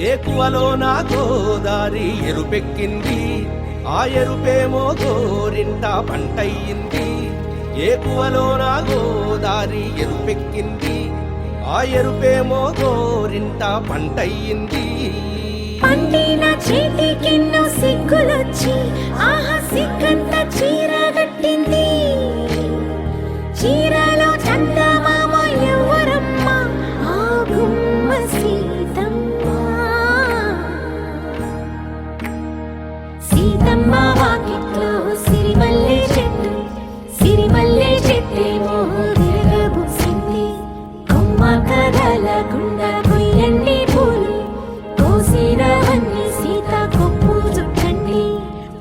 ఏకువలో నా గోదారి ఎరుపెక్కింది. ఆ ఎరుపేమో గోరింట పంటయ్యింది. ఏకువలో నా గోదారి ఎరుపెక్కింది. ఆ ఎరుపేమో గోరింట పంటయ్యింది. పండిన చేతికిన్న సీతమ్మ వాకిట్లో సిరిమల్లె చెట్టు సిరిమల్లె చెట్టేమో విరగబూసింది కొమ్మ కదలకుండా కొయ్యండి పూలు కోసినవన్నీ సీత కొప్పు చుట్టండి.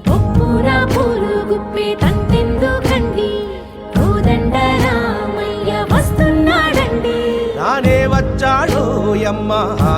కొప్పున పూలు గుప్పే తంతెందుకండి కోదండ రామయ్య వస్తున్నాడండి. రానే వచ్చాడు యమ్మ ఆ